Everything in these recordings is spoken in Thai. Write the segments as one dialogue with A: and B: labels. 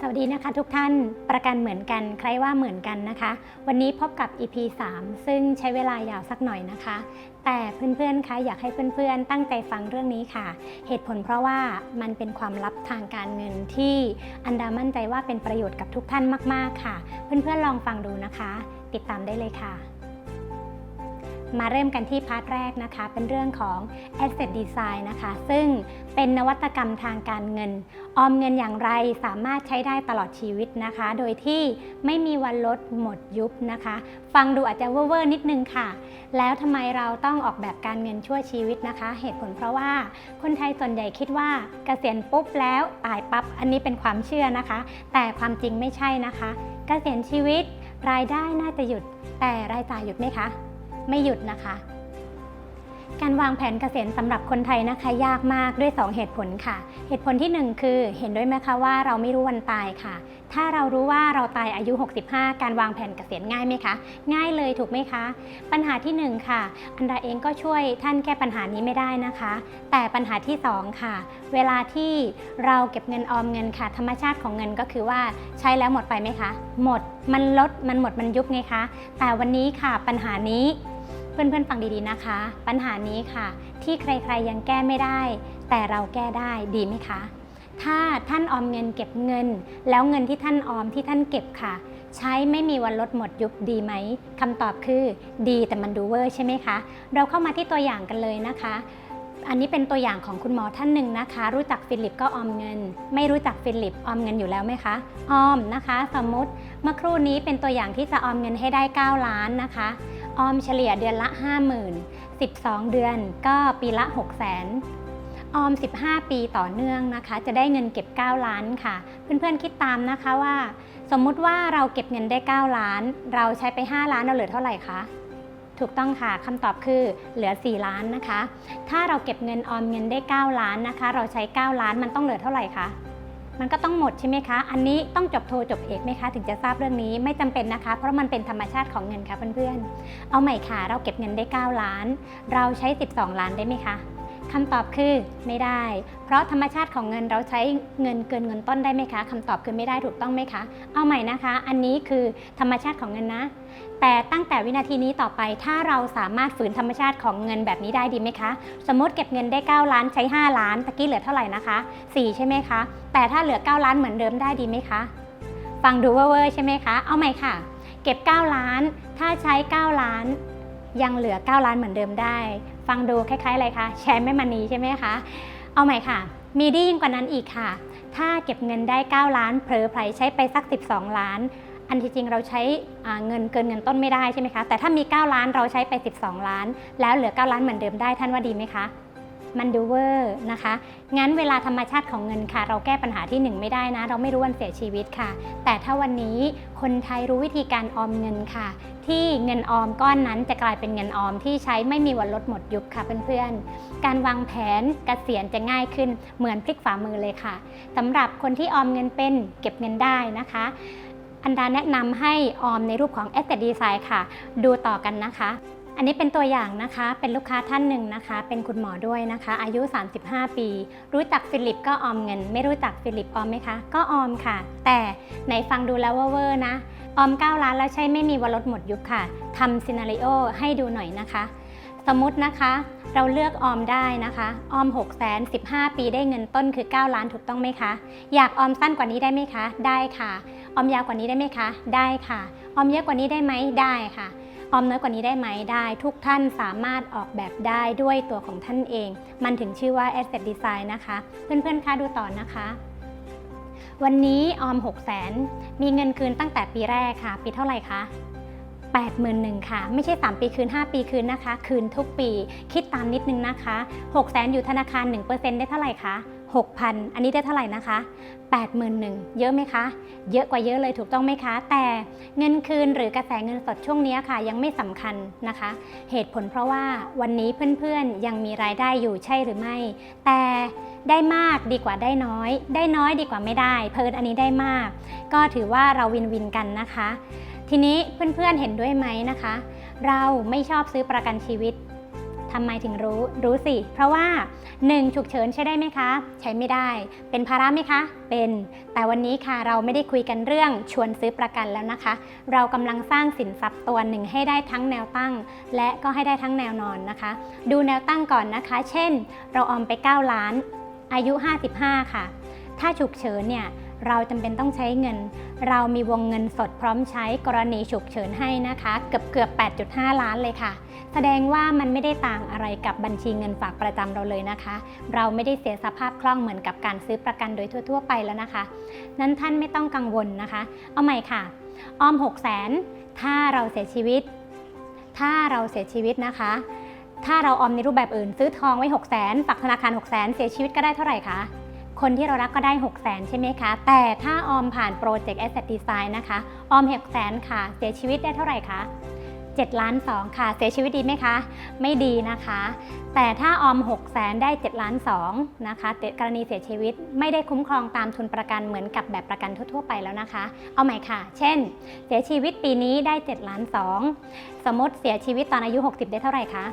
A: สวัสดีนะคะทุกท่านประกันเหมือนกันใครว่าเหมือนกันนะคะ วันนี้พบกับ EP 3 ซึ่งใช้เวลายาวสักหน่อยนะคะ แต่เพื่อนๆคะอยากให้เพื่อนๆ ตั้งใจฟังเรื่องนี้ค่ะ เหตุผลเพราะว่ามันเป็นความลับทางการเงินที่อันดามั่นใจว่าเป็นประโยชน์กับทุกท่านมากๆค่ะ เพื่อนๆลองฟังดูนะคะ ติดตามได้เลยค่ะ มาเริ่มกันที่พาร์ทแรกนะคะ เป็นเรื่องของ Asset Design นะคะ ซึ่งเป็นนวัตกรรมทางการเงิน ออมเงินอย่างไรสามารถใช้ได้ตลอดชีวิตนะคะ โดยที่ไม่มีวันลดหมดยุบนะคะ ฟังดูอาจจะเวอร์นิดนึงค่ะ แล้วทำไมเราต้องออกแบบการเงินชั่วชีวิตนะคะ เหตุผลเพราะว่าคนไทยส่วนใหญ่คิดว่าเกษียณปุ๊บแล้วตายปั๊บอันนี้เป็นความเชื่อนะคะ แต่ความจริงไม่ใช่นะคะ เกษียณชีวิตรายได้น่าจะหยุดแต่รายจ่ายหยุดไหมคะ ไม่หยุดนะคะ การวางแผนเกษียณสำหรับคนไทยนะคะ ยากมากด้วย 2 เหตุผลค่ะ เหตุผลที่ 1 คือเห็นด้วยไหมคะว่าเราไม่รู้วันตายค่ะ ถ้าเรารู้ว่าเราตายอายุ 65 การวางแผนเกษียณง่ายไหมคะ ง่ายเลยถูกไหมคะ ปัญหาที่ 1 ค่ะ อันดาเองก็ช่วยท่านแก้ปัญหานี้ไม่ได้นะคะ แต่ปัญหาที่ 2 ค่ะ เวลาที่เราเก็บเงินออมเงินค่ะ ธรรมชาติของเงินก็คือว่าใช้แล้วหมดไปไหมคะ หมดมันลดมันหมดมันยุบไงคะ แต่วันนี้ค่ะปัญหานี้ เพื่อนๆฟังดีๆนะคะ ปัญหานี้ค่ะ ที่ใครๆยังแก้ไม่ได้ แต่เราแก้ได้ดีไหมคะ ถ้าท่านออมเงินเก็บเงิน แล้วเงินที่ท่านออมที่ท่านเก็บค่ะ ใช้ไม่มีวันลดหมดยุบดีไหมคำตอบคือดีแต่มันดูเวอร์ใช่ไหมคะเราเข้ามาที่ตัวอย่างกันเลยนะคะอันนี้เป็นตัวอย่างของคุณหมอท่านหนึ่งนะคะ รู้จักฟิลิปก็ออมเงิน ไม่รู้จักฟิลิปออมเงินอยู่แล้วไหมคะออมนะคะ สมมติเมื่อครู่นี้เป็นตัวอย่างที่จะออมเงินให้ได้ 9 ล้านนะคะ ออมเฉลี่ยเดือนละ 50,000 12 เดือนก็ปีละ 6 0 0 0 0 0 ออม 15 ปีต่อเนื่องนะคะ จะได้เงินเก็บ 9 ล้านค่ะ เพื่อนๆคิดตามนะคะว่า สมมุติว่าเราเก็บเงินได้ 9 ล้าน เราใช้ไป 5 ล้านเราเหลือเท่าไหร่คะถูกต้องค่ะคำตอบคือเหลือ 4 ล้านนะคะ ถ้าเราเก็บเงินออมเงินได้ 9 ล้านนะคะ เราใช้ 9 ล้านมันต้องเหลือเท่าไหร่คะ มันก็ต้องหมดใช่ไหมคะ อันนี้ต้องจบโทจบเอกไหมคะ ถึงจะทราบเรื่องนี้ไม่จำเป็นนะคะ เพราะมันเป็นธรรมชาติของเงินค่ะเพื่อนๆ เอาใหม่ค่ะ เราเก็บเงินได้ 9 ล้าน เราใช้ 12 ล้านได้ไหมคะคำตอบคือไม่ได้ เพราะธรรมชาติของเงินเราใช้เงินเกินเงินต้นได้ไหมคะคำตอบคือไม่ได้ถูกต้องไหมคะ เอาใหม่นะคะ อันนี้คือธรรมชาติของเงินนะ แต่ตั้งแต่วินาทีนี้ต่อไปถ้าเราสามารถฝืนธรรมชาติของเงินแบบนี้ได้ดีไหมคะ สมมติเก็บเงินได้ 9 ล้านใช้ 5 ล้านตะกี้เหลือเท่าไหร่นะคะ 4 ใช่ไหมคะ แต่ถ้าเหลือ 9 ล้านเหมือนเดิมได้ดีไหมคะ ฟังดูเวอร์ใช่ไหมคะ เอาใหม่ค่ะ เก็บ 9 ล้าน ถ้าใช้ 9 ล้าน ยังเหลือ 9 ล้านเหมือนเดิมได้ ฟังดูคล้ายๆอะไรคะแชร์แม่มณีใช่ไหมคะ เอาใหม่ค่ะ มีดียิ่งกว่านั้นอีกค่ะ ถ้าเก็บเงินได้ 9 ล้านเผลอไผลใช้ไปสัก 12 ล้าน อันที่จริงเราใช้เงินเกินเงินต้นไม่ได้ใช่ไหมคะแต่ถ้ามี 9 ล้านเราใช้ไป 12 ล้าน แล้วเหลือ 9 ล้านเหมือนเดิมได้ท่านว่าดีไหมคะมันดูเวอร์นะคะ งั้นเวลาธรรมชาติของเงินค่ะ เราแก้ปัญหาที่ 1 ไม่ได้นะ เราไม่รู้วันเสียชีวิตค่ะ แต่ถ้าวันนี้คนไทยรู้วิธีการออมเงินค่ะ ที่เงินออมก้อนนั้นจะกลายเป็นเงินออมที่ใช้ไม่มีวันลดหมดยุคค่ะเพื่อนๆ การวางแผนเกษียณจะง่ายขึ้นเหมือนพลิกฝ่ามือเลยค่ะสำหรับคนที่ออมเงินเป็นเก็บเงินได้นะคะ อันดาแนะนำให้ออมในรูปของ Asset Design ค่ะ ดูต่อกันนะคะ อันนี้เป็นตัวอย่างนะคะ เป็นลูกค้าท่านหนึ่งนะคะ เป็นคุณหมอด้วยนะคะ อายุ 35 ปี รู้จักฟิลิปก็ออมเงิน ไม่รู้จักฟิลิปออมไหมคะ ก็ออมค่ะ แต่ไหนฟังดูแล้วว่าเวอร์นะ ออม 9 ล้านแล้วใช่ไม่มีวันลดหมดยุคค่ะทำซีนารีโอให้ดูหน่อยนะคะ สมมตินะคะเราเลือกออมได้นะคะ ออม 6 0 0 0 0 15 ปีได้เงินต้นคือ 9 ล้านถูกต้องไหมคะ อยากออมสั้นกว่านี้ได้ไหมคะ ได้ค่ะออมยาวกว่านี้ได้ไหมคะ ได้ค่ะ ออมเยอะกว่านี้ได้ไหมได้ค่ะ ออมน้อยกว่านี้ได้ไหมได้ ทุกท่านสามารถออกแบบได้ด้วยตัวของท่านเอง มันถึงชื่อว่า Asset Design นะคะ เพื่อนๆคะดูต่อนะคะวันนี้ออม 6 0 0 0 0มีเงินคืนตั้งแต่ปีแรกค่ะ ปีเท่าไหร่คะ81,000ค่ะ ไม่ใช่ 3 ปีคืน 5 ปีคืนนะคะ คืนทุกปี คิดตามนิดนึงนะคะ 6 0 0 0 0อยู่ธนาคาร 1%ได้เท่าไหร่คะ 6,000 อันนี้ได้เท่าไหร่นะคะ 81,000 เยอะไหมคะ เยอะกว่าเยอะเลยถูกต้องไหมคะ แต่เงินคืนหรือกระแสเงินสดช่วงนี้ค่ะ ยังไม่สำคัญนะคะ เหตุผลเพราะว่าวันนี้เพื่อนๆยังมีรายได้อยู่ใช่หรือไม่ แต่ได้มากดีกว่าได้น้อย ได้น้อยดีกว่าไม่ได้ เพิ่นอันนี้ได้มาก ก็ถือว่าเราวินวินกันนะคะ ทีนี้เพื่อนๆเห็นด้วยไหมนะคะ เราไม่ชอบซื้อประกันชีวิต ทำไมถึงรู้รู้สิ เพราะว่า 1. ฉุกเฉินใช้ได้ไหมคะ ใช้ไม่ได้ เป็นภาระไหมคะ เป็น แต่วันนี้ค่ะเราไม่ได้คุยกันเรื่องชวนซื้อประกันแล้วนะคะ เรากำลังสร้างสินทรัพย์ตัวหนึ่งให้ได้ทั้งแนวตั้ง และก็ให้ได้ทั้งแนวนอนนะคะ ดูแนวตั้งก่อนนะคะ เช่น เราออมไป 9 ล้าน อายุ 55 ค่ะ ถ้าฉุกเฉินเนี่ย เราจำเป็นต้องใช้เงิน เรามีวงเงินสดพร้อมใช้กรณีฉุกเฉินให้นะคะ เกือบเกือบ 8.5 ล้านเลยค่ะ แสดงว่ามันไม่ได้ต่างอะไรกับบัญชีเงินฝากประจำเราเลยนะคะ เราไม่ได้เสียสภาพคล่องเหมือนกับการซื้อประกันโดยทั่ว ๆ ไปแล้วนะคะ นั้นท่านไม่ต้องกังวลนะคะ เอาใหม่ค่ะ ออม 6 0 0 0 0 0ถ้าเราเสียชีวิต ถ้าเราเสียชีวิตนะคะ ถ้าเราออมในรูปแบบอื่น ซื้อทองไว้ 6 0 0 0 0 0ฝากธนาคาร 6 0 0 0 0 0เสียชีวิตก็ได้เท่าไหร่คะ คนที่เรารักก็ได้ 6 0 0 0 0ใช่ไหมคะ แต่ถ้าออมผ่าน Project Asset Design นะคะ ออม 6 0 0 0 0ค่ะ เสียชีวิตได้เท่าไหร่คะ 7 ล้าน 2 ค่ะ เสียชีวิตดีไหมคะ ไม่ดีนะคะ แต่ถ้าออม 6 0 0 0 0ได้ 7 ล้าน 2 นะคะกรณีเสียชีวิตไม่ได้คุ้มครองตามทุนประกันเหมือนกับแบบประกันทั่ว ๆ ไปแล้วนะคะ เอาใหม่ค่ะ เช่น เสียชีวิตปีนี้ได้ 7 ล้าน 2 สมมติเสียชีวิตตอนอายุ 60 ได้เท่าไหร่คะ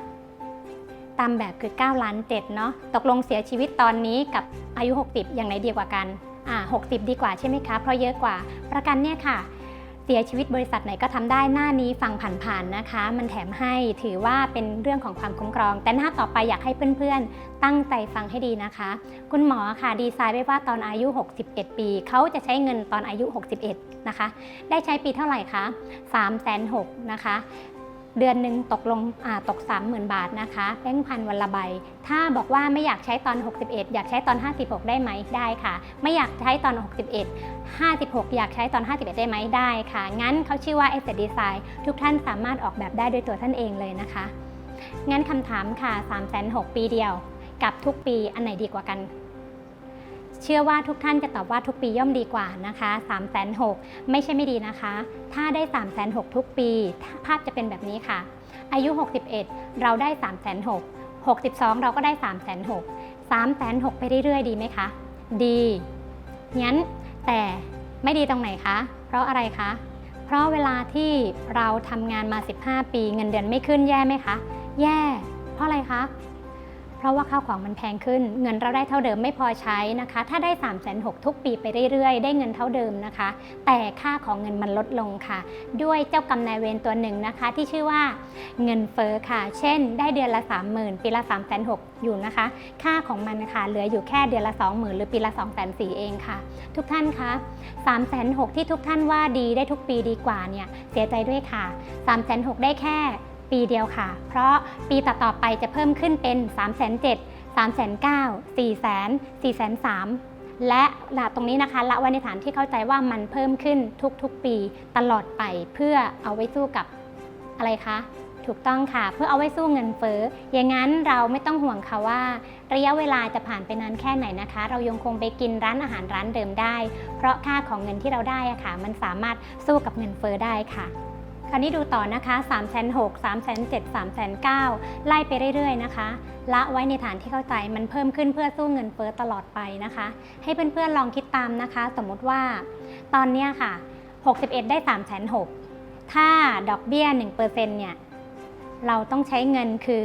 A: ตามแบบคือ9ล้าน7เนาะตกลงเสียชีวิตตอนนี้กับอายุ 60 อย่างไหนดีกว่ากันอ่า60 ดีกว่าใช่ไหมคะเพราะเยอะกว่าประกันเนี่ยค่ะ เสียชีวิตบริษัทไหนก็ทำได้หน้านี้ฟังผ่านๆนะคะ มันแถมให้ถือว่าเป็นเรื่องของความคุ้มครอง แต่หน้าต่อไปอยากให้เพื่อนๆ ตั้งใจฟังให้ดีนะคะ คุณหมอค่ะดีไซน์ไว้ว่าตอนอายุ 61 ปีเขาจะใช้เงินตอนอายุ 61 นะคะ ได้ใช้ปีเท่าไหร่คะ3 6 0 0 0นะคะ เดือนหนึ่งตกลงอ่าตก 30,000 บาทนะคะแบงค์พันวันละใบ ถ้าบอกว่าไม่อยากใช้ตอน 61 อยากใช้ตอน 56 ได้ไหมได้ค่ะ ไม่อยากใช้ตอน 61 56 อยากใช้ตอน 51 ได้ไหมได้ค่ะ งั้นเขาชื่อว่า Asset Design ทุกท่านสามารถออกแบบได้ด้วยตัวท่านเองเลยนะคะ งั้นคำถามค่ะ3 6 0 0 ปีเดียว กับทุกปีอันไหนดีกว่ากัน เชื่อว่าทุกท่านจะตอบว่าทุกปีย่อมดีกว่านะคะ3 6 0 0ไม่ใช่ไม่ดีนะคะ ถ้าได้ 3 6 0 0 0ทุกปี ภาพจะเป็นแบบนี้ค่ะ อายุ 61 เราได้ 3 6 0 0 62 เราก็ได้ 3 6 0 0 3 6 0 0ไปเรื่อยๆ ดีไหมคะ ดีงั้นแต่ไม่ดีตรงไหนคะ เพราะอะไรคะ เพราะเวลาที่เราทำงานมา 15 ปีเงินเดือนไม่ขึ้นแย่ไหมคะ แย่ เพราะอะไรคะ ราะว่าข้าวของมันแพงขึ้น เงินเราได้เท่าเดิมไม่พอใช้นะคะ ถ้าได้3 6 0 0 0ทุกปีไปเรื่อยๆ ได้เงินเท่าเดิมนะคะ แต่ค่าของเงินมันลดลงค่ะ ด้วยเจ้ากรรมนายเวรตัวหนึ่งนะคะ ที่ชื่อว่าเงินเฟ้อค่ะ เช่น ได้เดือนละ 30,000 ปีละ3 6 0 0 0อยู่นะคะ ค่าของมันนะคะเหลืออยู่แค่เดือนละ 20,000 หรือปีละ2 4 0 0 0เองค่ะ ทุกท่านคะ3 6 0 0 0ที่ทุกท่านว่าดีได้ทุกปีดีกว่าเนี่ยเสียใจด้วยค่ะ3 6 0 0 0ได้แค่ ปีเดียวค่ะ เพราะปีต่อๆไปจะเพิ่มขึ้นเป็น 3 7 0 0 0 3 9 0 0 0 4 0 0 0 0 4 3 0 0และหลักตรงนี้นะคะละไว้ในฐานที่เข้าใจว่ามันเพิ่มขึ้นทุกๆปีตลอดไปเพื่อเอาไว้สู้กับอะไรคะถูกต้องค่ะ เพื่อเอาไว้สู้เงินเฟ้อ อย่างนั้นเราไม่ต้องห่วงค่ะว่า ระยะเวลาจะผ่านไปนานแค่ไหนนะคะ เรายังคงไปกินร้านอาหารร้านเดิมได้ เพราะค่าของเงินที่เราได้อะค่ะ มันสามารถสู้กับเงินเฟ้อได้ค่ะ คราวนี้ดูต่อนะคะ3 6 0 0 0 3 7 0 0 3 9 0 0ไล่ไปเรื่อย ๆ นะคะ ละไว้ในฐานที่เข้าใจมันเพิ่มขึ้นเพื่อสู้เงินเฟ้อตลอดไปนะคะ ให้เพื่อนๆลองคิดตามนะคะ สมมติว่า ตอนนี้ค่ะ 61 ได้3 6 0 0 0ถ้าดอกเบี้ย1%เนี่ยเราต้องใช้เงินคือ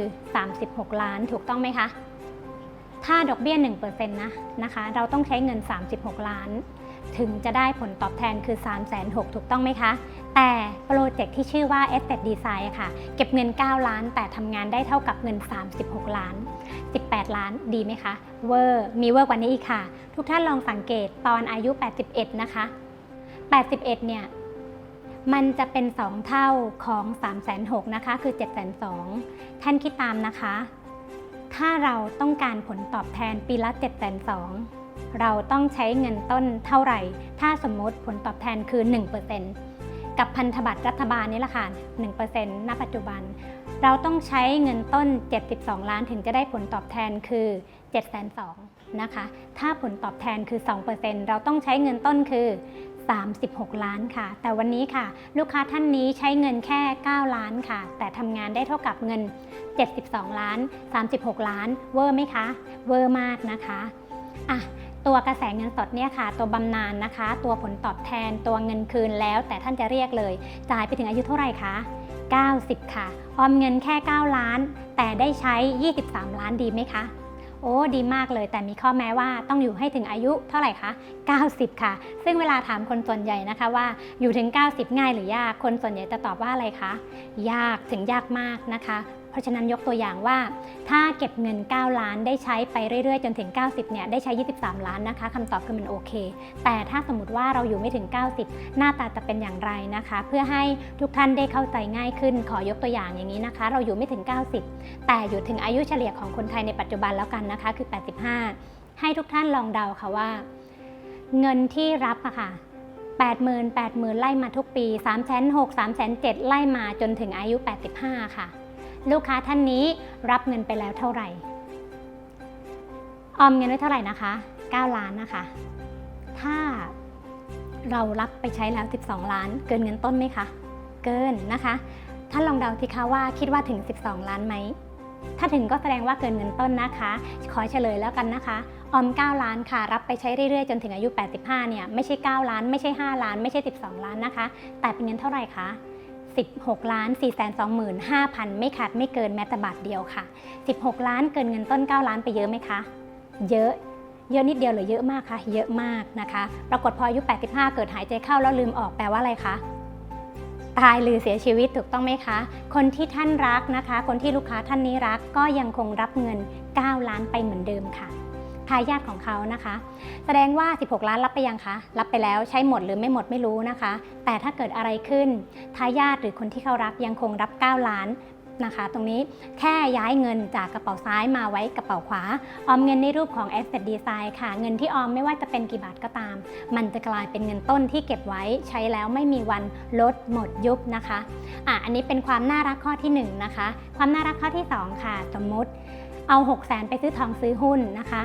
A: 36 ล้านถูกต้องไหมคะ ถ้าดอกเบี้ย1%นะนะคะ เราต้องใช้เงิน 36 ล้าน ถึงจะได้ผลตอบแทนคือ 3 6 0 0 0ถูกต้องไหมคะ แต่โปรเจกต์ที่ชื่อว่า Asset Design อะค่ะ เก็บเงิน 9 ล้าน แต่ทำงานได้เท่ากับเงิน 36 ล้าน 18 ล้านดีไหมคะ เวอร์ มีเวอร์กว่านี้อีกค่ะ ทุกท่านลองสังเกตตอนอายุ 81 นะคะ 81 เนี่ย มันจะเป็น 2 เท่าของ3 6 0 0 0นะคะ คือ7 2 0 0 0ท่านคิดตามนะคะ ถ้าเราต้องการผลตอบแทนปีละ7 2 0 0 0เราต้องใช้เงินต้นเท่าไหร่ ถ้าสมมติผลตอบแทนคือ 1% กับพันธบัตรรัฐบาลนี่แหละค่ะ 1%ณ ปัจจุบัน เราต้องใช้เงินต้น 72 ล้านถึงจะได้ผลตอบแทนคือ 7 2 0 0 0นะคะ ถ้าผลตอบแทนคือ 2%เราต้องใช้เงินต้นคือ 36 ล้านค่ะ แต่วันนี้ค่ะ ลูกค้าท่านนี้ใช้เงินแค่ 9 ล้านค่ะ แต่ทำงานได้เท่ากับเงิน 72 ล้าน 36 ล้าน เวอร์ไหมคะ เวอร์มากนะคะ อะ ตัวกระแสเงินสดเนี่ยค่ะ ตัวบำนาญนะคะ ตัวผลตอบแทน ตัวเงินคืนแล้ว แต่ท่านจะเรียกเลย จ่ายไปถึงอายุเท่าไหร่คะ 90 ค่ะ ออมเงินแค่ 9 ล้าน แต่ได้ใช้ 23 ล้านดีไหมคะ โอ้ ดีมากเลย แต่มีข้อแม้ว่าต้องอยู่ให้ถึงอายุเท่าไหร่คะ 90 ค่ะ ซึ่งเวลาถามคนส่วนใหญ่นะคะว่าอยู่ถึง 90 ง่ายหรือยาก คนส่วนใหญ่จะตอบว่าอะไรคะ ยาก ถึงยากมากนะคะ เพราะฉะนั้นยกตัวอย่างว่า ถ้าเก็บเงิน 9 ล้านได้ใช้ไปเรื่อยๆ จนถึง 90เนี่ยได้ใช้ 23 ล้านนะคะคำตอบคือมันโอเค แต่ถ้าสมมติว่าเราอยู่ไม่ถึง 90 หน้าตาจะเป็นอย่างไรนะคะ เพื่อให้ทุกท่านได้เข้าใจง่ายขึ้น ขอยกตัวอย่างอย่างนี้นะคะ เราอยู่ไม่ถึง 90 แต่อยู่ถึงอายุเฉลี่ยของคนไทยในปัจจุบันแล้วกันนะคะ คือ 85 ให้ทุกท่านลองเดาค่ะว่า เงินที่รับอะค่ะ80,000 80,000 ไล่มาทุกปี 3 6 0 0 0 3 7 0 0ไล่มาจนถึงอายุ 85 ค่ะ ลูกค้าท่านนี้รับเงินไปแล้วเท่าไหร่ ออมเงินไว้เท่าไหร่นะคะ 9 ล้านนะคะ ถ้าเรารับไปใช้แล้ว 12 ล้าน เกินเงินต้นไหมคะ เกินนะคะท่านลองเดาสิคะว่าคิดว่าถึง 12 ล้านไหม ถ้าถึงก็แสดงว่าเกินเงินต้นนะคะ ขอเฉลยแล้วกันนะคะ ออม 9 ล้านค่ะ รับไปใช้เรื่อยๆ จนถึงอายุ 85 เนี่ย ไม่ใช่ 9 ล้าน ไม่ใช่ 5 ล้าน ไม่ใช่ 12 ล้านนะคะ แต่เป็นเงินเท่าไหร่คะ 16 ล้าน 4 2 5 0 0 0 ไม่ขาดไม่เกินแม้แต่บาทเดียวค่ะ 16 ล้านเกินเงินต้น 9 ล้านไปเยอะไหมคะ เยอะ เยอะนิดเดียวหรือเยอะมากคะ เยอะมากนะคะ ปรากฏพออายุ 85 เกิดหายใจเข้าแล้วลืมออกแปลว่าอะไรคะ ตายหรือเสียชีวิตถูกต้องไหมคะ คนที่ท่านรักนะคะ คนที่ลูกค้าท่านนี้รักก็ยังคงรับเงิน 9 ล้านไปเหมือนเดิมค่ะ ทายาทของเขานะคะ แสดงว่า 16 ล้านรับไปยังคะ รับไปแล้วใช้หมดหรือไม่หมดไม่รู้นะคะ แต่ถ้าเกิดอะไรขึ้นทายาทหรือคนที่เขารักยังคงรับ 9 ล้านนะคะ ตรงนี้แค่ย้ายเงินจากกระเป๋าซ้ายมาไว้กระเป๋าขวา ออมเงินในรูปของ asset design ค่ะ เงินที่ออมไม่ว่าจะเป็นกี่บาทก็ตาม มันจะกลายเป็นเงินต้นที่เก็บไว้ใช้แล้วไม่มีวันลดหมดยุบนะคะอะอันนี้เป็นความน่ารักข้อที่หนึ่งนะคะ ความน่ารักข้อที่สองค่ะ สมมุติเอา 6 0 0 0 0 0ไปซื้อทองซื้อหุ้นนะคะ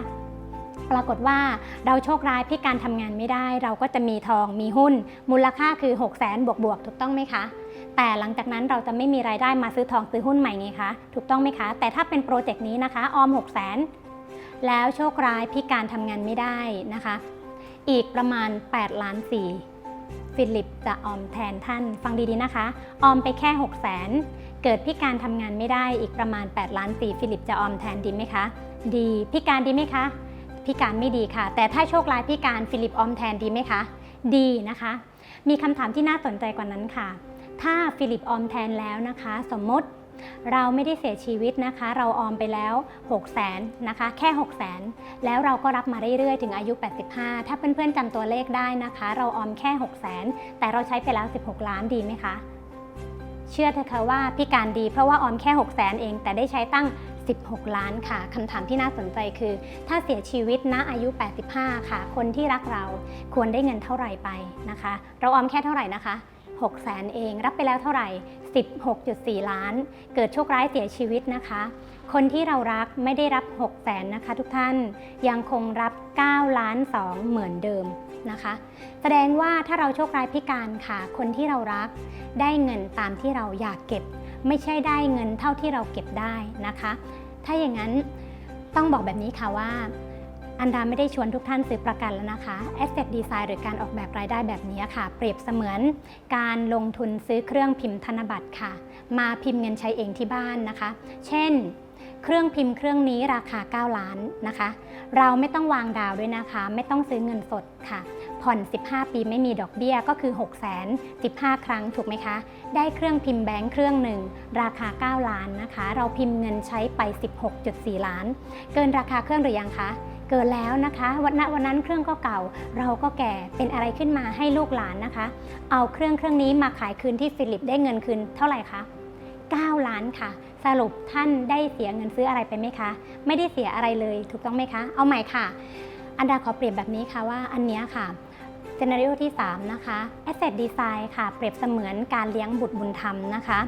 A: ปรากฏว่าเราโชคร้ายพิการทำงานไม่ได้ เราก็จะมีทองมีหุ้น มูลค่าคือ 6 0 0 0 0 0บวกบวกๆถูกต้องไหมคะ แต่หลังจากนั้นเราจะไม่มีรายได้มาซื้อทองซื้อหุ้นใหม่ไงคะถูกต้องไหมคะ แต่ถ้าเป็นโปรเจกต์นี้นะคะ ออม 6 0 0 0 0 0แล้วโชคร้ายพิการทำงานไม่ได้นะคะ อีกประมาณ 8 ล้าน4ฟิลิปจะออมแทนท่าน ฟังดีๆนะคะ ออมไปแค่6 0 0 0 0เกิดพิการทำงานไม่ได้อีกประมาณ 8 ล้าน4ฟิลิปจะออมแทนดีไหมคะ ดีพิการดีไหมคะ พิการไม่ดีค่ะ แต่ถ้าโชคร้ายพิการฟิลิปออมแทนดีไหมคะ ดีนะคะ มีคำถามที่น่าสนใจกว่านั้นค่ะ ถ้าฟิลิปออมแทนแล้วนะคะ สมมติเราไม่ได้เสียชีวิตนะคะ เราออมไปแล้ว 6 0 0 0นนะคะ แค่ 6 0 0 0 0 0แล้วเราก็รับมาเรื่อยๆ ถึงอายุ 85 ถ้าเพื่อนๆจำตัวเลขได้นะคะ เราออมแค่ 6 0 0 0 0แต่เราใช้ไปแล้ว 16 ล้านดีไหมคะ เชื่อเถอะค่ะว่าพิการดีเพราะว่าออมแค่ 6 0 0 0 0 0เอง แต่ได้ใช้ตั้ง 16 ล้านค่ะคำถามที่น่าสนใจคือ ถ้าเสียชีวิตณอายุ 85 ค่ะ คนที่รักเราควรได้เงินเท่าไหร่ไปนะคะ เราออมแค่เท่าไหร่นะคะ6 0แสนเอง รับไปแล้วเท่าไหร่ 16.4 ล้าน เกิดโชคร้ายเสียชีวิตนะคะ คนที่เรารักไม่ได้รับ6แสนนะคะ ทุกท่านยังคงรับ 9 ล้าน 2 เหมือนเดิมนะคะ แสดงว่าถ้าเราโชคร้ายพิการค่ะ คนที่เรารักได้เงินตามที่เราอยากเก็บ ไม่ใช่ได้เงินเท่าที่เราเก็บได้นะคะ ถ้าอย่างนั้นต้องบอกแบบนี้ค่ะว่า อันดาไม่ได้ชวนทุกท่านซื้อประกันแล้วนะคะ Asset Design หรือการออกแบบรายได้แบบนี้ค่ะ เปรียบเสมือนการลงทุนซื้อเครื่องพิมพ์ธนบัตรค่ะ มาพิมพ์เงินใช้เองที่บ้านนะคะ เช่นเครื่องพิมพ์เครื่องนี้ราคา 9 ล้านนะคะ เราไม่ต้องวางดาวด้วยนะคะ ไม่ต้องซื้อเงินสดค่ะ ผ่อน 15 ปีไม่มีดอกเบี้ยก็คือ 6 0 0 0 15 ครั้งถูกไหมคะ ได้เครื่องพิมพ์แบงค์เครื่องหนึ่ง ราคา 9 ล้านนะคะ เราพิมพ์เงินใช้ไป 16.4 ล้าน เกินราคาเครื่องหรือยังคะเกินแล้วนะคะวันวันนั้นเครื่องก็เก่า เราก็แก่เป็นอะไรขึ้นมาให้ลูกหลานนะคะ เอาเครื่องเครื่องนี้มาขายคืนที่ฟิลิปได้เงินคืนเท่าไหร่คะ9 ล้านค่ะ สรุปท่านได้เสียเงินซื้ออะไรไปไหมคะ ไม่ได้เสียอะไรเลยถูกต้องไหมคะ เอาใหม่ค่ะ อันดาขอเปรียบแบบนี้ค่ะว่าอันเนี้ยค่ะ เ e น a r โอที่ 3 นะคะ Asset Design ค่ะ เปรียบเสมือนการเลี้ยงบุตรบุญธรรมนะคะ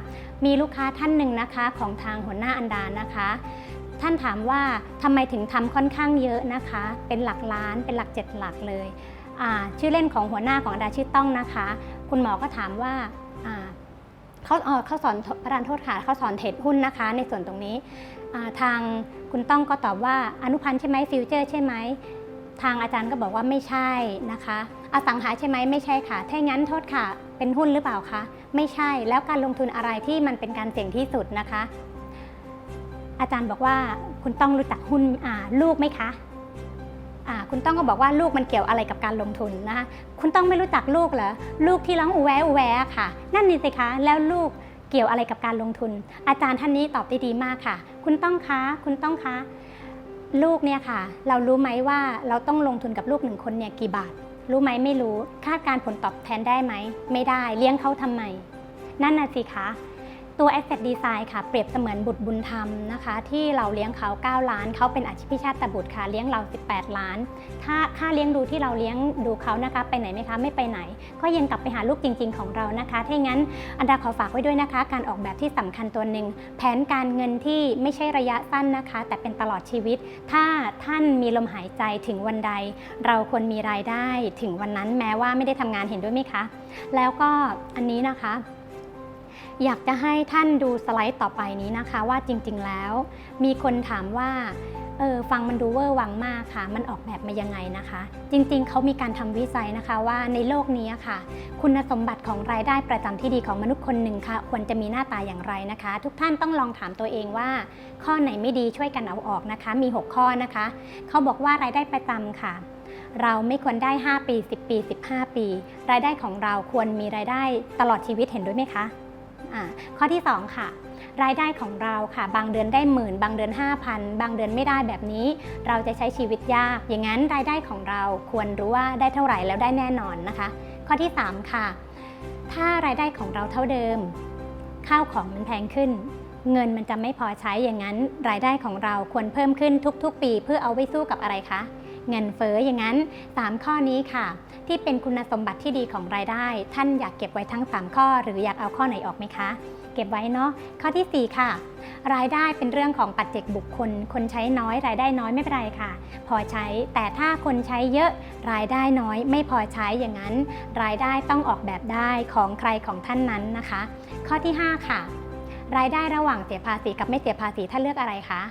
A: มีลูกค้าท่านหนึ่งนะคะของทางหัวหน้าอันดานะคะ ท่านถามว่าทำไมถึงทำค่อนข้างเยอะนะคะ เป็นหลักล้านเป็นหลักเจ็ดหลักเลย ชื่อเล่นของหัวหน้าของอันดาชื่อต้องนะคะ คุณหมอก็ถามว่าเขาเขาสอนประธานโทษค่ะเขาสอนเทรดหุ้นนะคะ ในส่วนตรงนี้ทางคุณต้องก็ตอบว่าอนุพันธ์ใช่ไหมฟิวเจอร์ใช่ไหม ทางอาจารย์ก็บอกว่าไม่ใช่นะคะ อสังหาใช่ไหมไม่ใช่ค่ะ ถ้าอย่างนั้นโทษค่ะ เป็นหุ้นหรือเปล่าคะ ไม่ใช่ แล้วการลงทุนอะไรที่มันเป็นการเสี่ยงที่สุดนะคะ อาจารย์บอกว่าคุณต้องรู้จักหุ้นลูกไหมคะคุณต้องก็บอกว่าลูกมันเกี่ยวอะไรกับการลงทุนนะคะ คุณต้องไม่รู้จักลูกเหรอ ลูกที่ร้องอูแวอูแวค่ะ นั่นนี่สิคะ แล้วลูกเกี่ยวอะไรกับการลงทุน อาจารย์ท่านนี้ตอบได้ดีมากค่ะ คุณต้องคะ คุณต้องคะ ลูกเนี่ยค่ะ เรารู้ไหมว่าเราต้องลงทุนกับลูกหนึ่งคนเนี่ยกี่บาท รู้ไหมไม่รู้ คาดการผลตอบแทนได้ไหม ไม่ได้ เลี้ยงเขาทำไม นั่นน่ะสิคะ ตัว Asset Design ค่ะ เปรียบเสมือนบุตรบุญธรรมนะคะ ที่เราเลี้ยงเขา 9 ล้าน เขาเป็นอาชีพชาติบุตรค่ะ เลี้ยงเรา 18 ล้าน ถ้าค่าเลี้ยงดูที่เราเลี้ยงดูเขานะคะ ไปไหนไหมคะ ไม่ไปไหน ก็ยังกลับไปหาลูกจริง ๆ ของเรานะคะ ถ้าอย่างนั้นอันดาขอฝากไว้ด้วยนะคะ การออกแบบที่สำคัญตัวหนึ่ง แผนการเงินที่ไม่ใช่ระยะสั้นนะคะ แต่เป็นตลอดชีวิต ถ้าท่านมีลมหายใจถึงวันใด เราควรมีรายได้ถึงวันนั้นแม้ว่าไม่ได้ทำงานเห็นด้วยไหมคะ แล้วก็อันนี้นะคะ อยากจะให้ท่านดูสไลด์ต่อไปนี้นะคะว่าจริงๆแล้ว มีคนถามว่าเออฟังมันดูเวอร์วังมากค่ะ มันออกแบบมายังไงนะคะ จริงๆ เขามีการทำวิจัยนะคะว่าในโลกนี้ค่ะ คุณสมบัติของรายได้ประจำที่ดีของมนุษย์คนหนึ่งค่ะ ควรจะมีหน้าตาอย่างไรนะคะ ทุกท่านต้องลองถามตัวเองว่า ข้อไหนไม่ดีช่วยกันเอาออกนะคะ มี 6 ข้อนะคะ เขาบอกว่ารายได้ประจำค่ะ เราไม่ควรได้ 5 ปี 10 ปี 15 ปี รายได้ของเราควรมีรายได้ตลอดชีวิตเห็นด้วยไหมคะ ข้อที่ 2 ค่ะ รายได้ของเราค่ะ บางเดือนได้หมื่น บางเดือน 5,000 บางเดือนไม่ได้แบบนี้ เราจะใช้ชีวิตยาก อย่างนั้นรายได้ของเราควรรู้ว่าได้เท่าไหร่แล้วได้แน่นอนนะคะ ข้อที่ 3 ค่ะ ถ้ารายได้ของเราเท่าเดิม ข้าวของมันแพงขึ้นเงินมันจะไม่พอใช้อย่างนั้น รายได้ของเราควรเพิ่มขึ้นทุกๆ ปี เพื่อเอาไว้สู้กับอะไรคะ เงินเฟ้ออย่างนั้น 3 ข้อนี้ค่ะ ที่เป็นคุณสมบัติที่ดีของรายได้ ท่านอยากเก็บไว้ทั้ง 3 ข้อ หรืออยากเอาข้อไหนออกไหมคะ เก็บไว้เนาะข้อทีสี่ 4 ค่ะ รายได้เป็นเรื่องของปัจเจกบุคคล คนใช้น้อย รายได้น้อยไม่เป็นไรค่ะ พอใช้แต่ถ้าคนใช้เยอะรายได้น้อย ไม่พอใช้อย่างนั้น รายได้ต้องออกแบบได้ของใครของท่านนั้นนะคะ ข้อที่ 5 ค่ะ รายได้ระหว่างเสียภาษีกับไม่เสียภาษีท่านเลือกอะไรคะ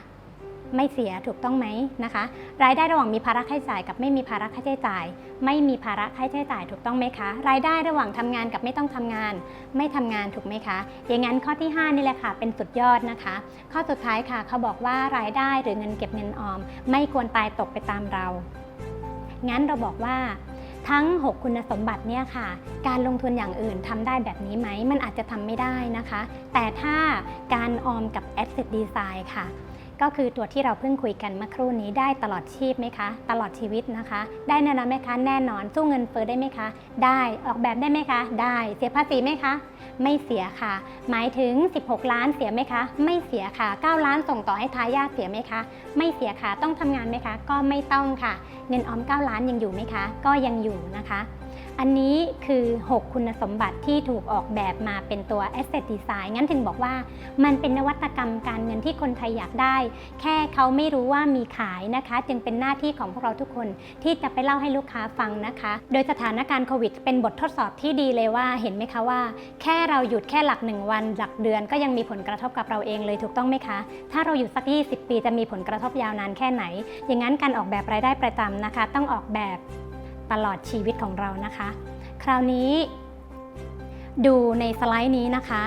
A: ไม่เสียถูกต้องไหมนะคะ รายได้ระหว่างมีภาระค่าใช้จ่ายกับไม่มีภาระค่าใช้จ่าย ไม่มีภาระค่าใช้จ่ายถูกต้องไหมคะ รายได้ระหว่างทำงานกับไม่ต้องทำงาน ไม่ทำงานถูกไหมคะ อย่างนั้นข้อที่ 5 นี่แหละค่ะ เป็นสุดยอดนะคะ ข้อสุดท้ายค่ะเขาบอกว่ารายได้หรือเงินเก็บเงินออม ไม่ควรตายตกไปตามเรา งั้นเราบอกว่าทั้ง 6 คุณสมบัติเนี่ยค่ะ การลงทุนอย่างอื่นทำได้แบบนี้ไหม มันอาจจะทำไม่ได้นะคะ แต่ถ้าการออมกับ Asset Design ค่ะ ก็คือตัวที่เราเพิ่งคุยกันเมื่อครู่นี้ได้ตลอดชีพไหมคะ ตลอดชีวิตนะคะ ได้แน่นอนไหมคะ แน่นอน สู้เงินเฟ้อได้ไหมคะ ได้ออกแบบได้ไหมคะ ได้เสียภาษีไหมคะ ไม่เสียค่ะ หมายถึง 16 ล้านเสียไหมคะ ไม่เสียค่ะ 9 ล้านส่งต่อให้ทายาทเสียไหมคะ ไม่เสียค่ะ ต้องทำงานไหมคะ ก็ไม่ต้องค่ะ เงินออม 9 ล้านยังอยู่ไหมคะ ก็ยังอยู่นะคะ อันนี้คือ 6 คุณสมบัติที่ถูกออกแบบมาเป็นตัว Asset Design งั้นถึงบอกว่ามันเป็นนวัตกรรมการเงินที่คนไทยอยากได้ แค่เขาไม่รู้ว่ามีขายนะคะ จึงเป็นหน้าที่ของพวกเราทุกคนที่จะไปเล่าให้ลูกค้าฟังนะคะ โดยสถานการณ์โควิด เป็นบททดสอบที่ดีเลยว่าเห็นไหมคะว่า แค่เราหยุดแค่หลักหนึ่งวัน หลักเดือนก็ยังมีผลกระทบกับเราเองเลยถูกต้องไหมคะ ถ้าเราหยุดสัก 20 ปีจะมีผลกระทบยาวนานแค่ไหน อย่างนั้นการออกแบบรายได้ประจำนะคะ ต้องออกแบบ ตลอดชีวิตของเรานะคะ คราวนี้ดูในสไลด์นี้นะคะ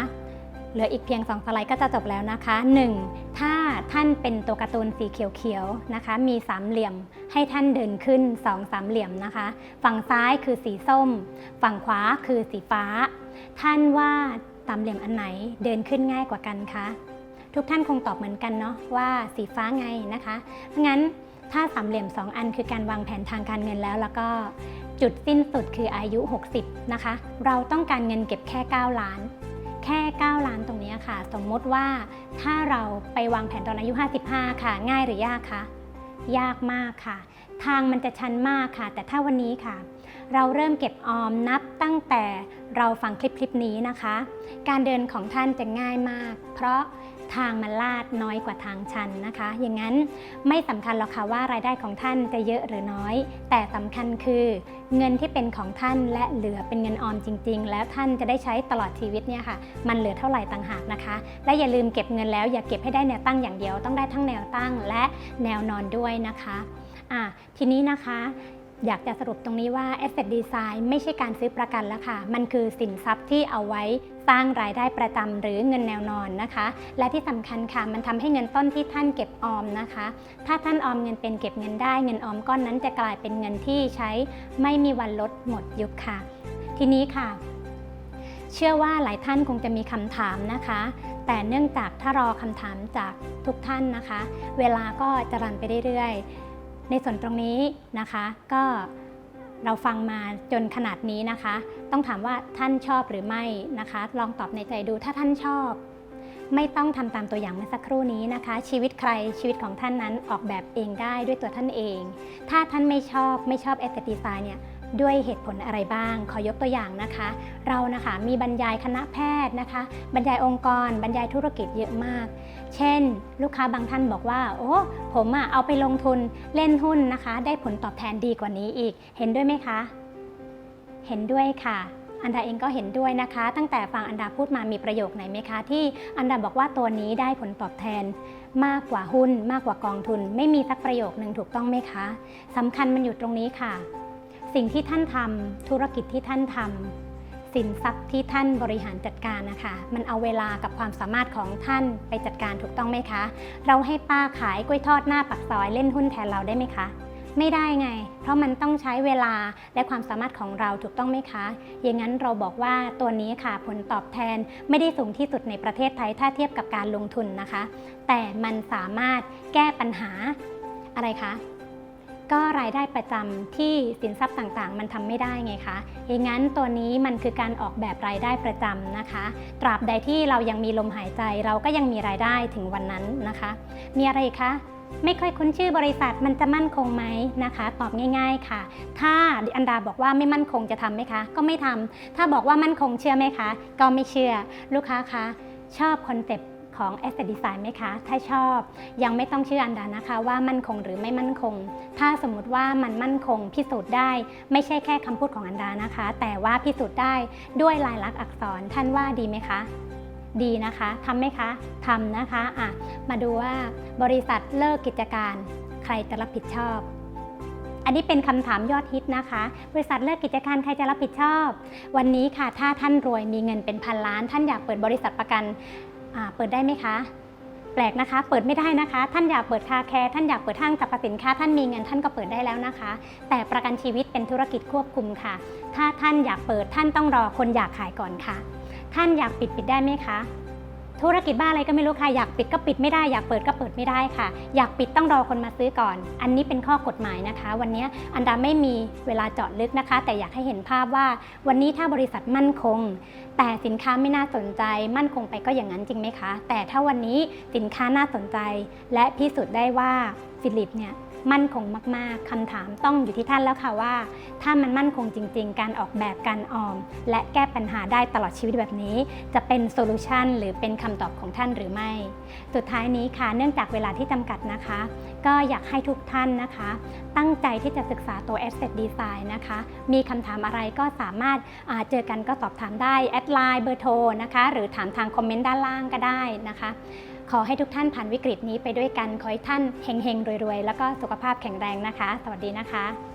A: เหลืออีกเพียง 2 สไลด์ก็จะจบแล้วนะคะ 1. ถ้าท่านเป็นตัวการ์ตูนสีเขียวๆนะคะ มีสามเหลี่ยมให้ท่านเดินขึ้น2สามเหลี่ยมนะคะ ฝั่งซ้ายคือสีส้ม ฝั่งขวาคือสีฟ้า ท่านว่าสามเหลี่ยมอันไหนเดินขึ้นง่ายกว่ากันคะทุกท่านคงตอบเหมือนกันเนาะว่าสีฟ้าไงนะคะเพราะงั้น ถ้าสามเหลี่ยม 2 อันคือการวางแผนทางการเงินแล้ว แล้วก็จุดสิ้นสุดคืออายุ 60 นะคะ เราต้องการเงินเก็บแค่ 9 ล้าน แค่ 9 ล้านตรงนี้ค่ะ สมมติว่าถ้าเราไปวางแผนตอนอายุ 55 ค่ะ ง่ายหรือยากคะยากมากค่ะ ทางมันจะชันมากค่ะ แต่ถ้าวันนี้ค่ะ เราเริ่มเก็บออมนับตั้งแต่เราฟังคลิปคลิปนี้นะคะ การเดินของท่านจะง่ายมาก เพราะ ทางมันลาดน้อยกว่าทางชันนะคะ อย่างนั้นไม่สำคัญหรอกค่ะว่ารายได้ของท่านจะเยอะหรือน้อย แต่สำคัญคือเงินที่เป็นของท่านและเหลือเป็นเงินออมจริง ๆ แล้วท่านจะได้ใช้ตลอดชีวิตเนี่ยค่ะ มันเหลือเท่าไหร่ต่างหากนะคะ และอย่าลืมเก็บเงินแล้วอย่าเก็บให้ได้แนวตั้งอย่างเดียวต้องได้ทั้งแนวตั้งและแนวนอนด้วยนะคะอะทีนี้นะคะ อยากจะสรุปตรงนี้ว่า Asset Design ไม่ใช่การซื้อประกันแล้วค่ะ มันคือสินทรัพย์ที่เอาไว้สร้างรายได้ประจำหรือเงินแนวนอนนะคะ และที่สำคัญค่ะ มันทำให้เงินต้นที่ท่านเก็บออมนะคะ ถ้าท่านออมเงินเป็นเก็บเงินได้ เงินออมก้อนนั้นจะกลายเป็นเงินที่ใช้ ไม่มีวันลดหมดยุคค่ะ ทีนี้ค่ะ เชื่อว่าหลายท่านคงจะมีคำถามนะคะ แต่เนื่องจากถ้ารอคำถามจากทุกท่านนะคะ เวลาก็จะรันไปเรื่อยๆ ในส่วนตรงนี้นะคะก็เราฟังมาจนขนาดนี้นะคะ ต้องถามว่าท่านชอบหรือไม่นะคะ ลองตอบในใจดูถ้าท่านชอบ ไม่ต้องทำตามตัวอย่างเมื่อสักครู่นี้นะคะ ชีวิตใครชีวิตของท่านนั้นออกแบบเองได้ด้วยตัวท่านเอง ถ้าท่านไม่ชอบไม่ชอบเอสเตติไซน์เนี่ยด้วยเหตุผลอะไรบ้าง ขอยกตัวอย่างนะคะ เรานะคะมีบรรยายคณะแพทย์นะคะ บรรยายองค์กร บรรยายธุรกิจเยอะมาก เช่น ลูกค้าบางท่านบอกว่า โอ้ผมอะเอาไปลงทุนเล่นหุ้นนะคะ ได้ผลตอบแทนดีกว่านี้อีก เห็นด้วยไหมคะ เห็นด้วยค่ะ อันดาเองก็เห็นด้วยนะคะ ตั้งแต่ฟังอันดาพูดมามีประโยคไหนไหมคะ ที่อันดาบอกว่าตัวนี้ได้ผลตอบแทน มากกว่าหุ้น มากกว่ากองทุน ไม่มีสักประโยคหนึ่งถูกต้องไหมคะสำคัญมันอยู่ตรงนี้ค่ะ สิ่งที่ท่านทำธุรกิจที่ท่านทำ สินทรัพย์ที่ท่านบริหารจัดการนะคะ มันเอาเวลากับความสามารถของท่านไปจัดการถูกต้องไหมคะ เราให้ป้าขายกล้วยทอดหน้าปักซอยเล่นหุ้นแทนเราได้ไหมคะ ไม่ได้ไง เพราะมันต้องใช้เวลาและความสามารถของเราถูกต้องไหมคะ อย่างนั้นเราบอกว่าตัวนี้ค่ะผลตอบแทนไม่ได้สูงที่สุดในประเทศไทยถ้าเทียบกับการลงทุนนะคะ แต่มันสามารถแก้ปัญหาอะไรคะ ก็รายได้ประจำที่สินทรัพย์ต่างๆ มันทำไม่ได้ไงคะอย่างนั้นตัวนี้มันคือการออกแบบรายได้ประจำนะคะ ตราบใดที่เรายังมีลมหายใจ เราก็ยังมีรายได้ถึงวันนั้นนะคะ มีอะไรคะไม่ค่อยคุ้นชื่อบริษัทมันจะมั่นคงไหมนะคะ ตอบง่าย ๆค่ะ ถ้าอันดาบอกว่าไม่มั่นคงจะทำไหมคะ ก็ไม่ทำถ้าบอกว่ามั่นคงเชื่อไหมคะ ก็ไม่เชื่อลูกค้าคะชอบคอนเซปต์ ของ Asset Design ไหมคะ ถ้าชอบยังไม่ต้องเชื่ออันดานะคะ ว่ามั่นคงหรือไม่มั่นคง ถ้าสมมติว่ามันมั่นคงพิสูจน์ได้ ไม่ใช่แค่คำพูดของอันดานะคะ แต่ว่าพิสูจน์ได้ด้วยลายลักษณ์อักษรท่านว่าดีไหมคะดีนะคะทำไหมคะทำนะคะอะมาดูว่าบริษัทเลิกกิจการใครจะรับผิดชอบ อันนี้เป็นคำถามยอดฮิตนะคะ บริษัทเลิกกิจการใครจะรับผิดชอบ วันนี้ค่ะถ้าท่านรวยมีเงินเป็นพันล้าน ท่านอยากเปิดบริษัทประกัน อ่าเปิดได้ไหมคะ แปลกนะคะ เปิดไม่ได้นะคะ ท่านอยากเปิดคาแคร์ท่านอยากเปิดห้างสรรพสินค้า ท่านมีเงินท่านก็เปิดได้แล้วนะคะ แต่ประกันชีวิตเป็นธุรกิจควบคุมค่ะ ถ้าท่านอยากเปิดท่านต้องรอคนอยากขายก่อนค่ะ ท่านอยากปิดปิดได้ไหมคะ ธุรกิจบ้าอะไรก็ไม่รู้ค่ะ อยากปิดก็ปิดไม่ได้ อยากเปิดก็เปิดไม่ได้ค่ะ อยากปิดต้องรอคนมาซื้อก่อน อันนี้เป็นข้อกฎหมายนะคะ วันนี้อันดาไม่มีเวลาเจาะลึกนะคะ แต่อยากให้เห็นภาพว่า วันนี้ถ้าบริษัทมั่นคง แต่สินค้าไม่น่าสนใจ มั่นคงไปก็อย่างนั้นจริงไหมคะ แต่ถ้าวันนี้สินค้าน่าสนใจ และพิสูจน์ได้ว่าฟิลิปเนี่ย มั่นคงมากๆคำถามต้องอยู่ที่ท่านแล้วค่ะว่า ถ้ามันมั่นคงจริง ๆ การออกแบบการออม และแก้ปัญหาได้ตลอดชีวิตแบบนี้ จะเป็นโซลูชันหรือเป็นคำตอบของท่านหรือไม่ สุดท้ายนี้ค่ะเนื่องจากเวลาที่จำกัดนะคะ ก็อยากให้ทุกท่านนะคะ ตั้งใจที่จะศึกษาตัว Asset Design นะคะ มีคำถามอะไรก็สามารถาเจอกันก็สอบถามได้แอดไลน์เบอร์โทรนะคะ หรือถามทางคอมเมนต์ด้านล่างก็ได้นะคะ ขอให้ทุกท่านผ่านวิกฤตนี้ไปด้วยกัน ขอให้ท่านเฮงๆรวยๆ แล้วก็สุขภาพแข็งแรงนะคะ สวัสดีนะคะ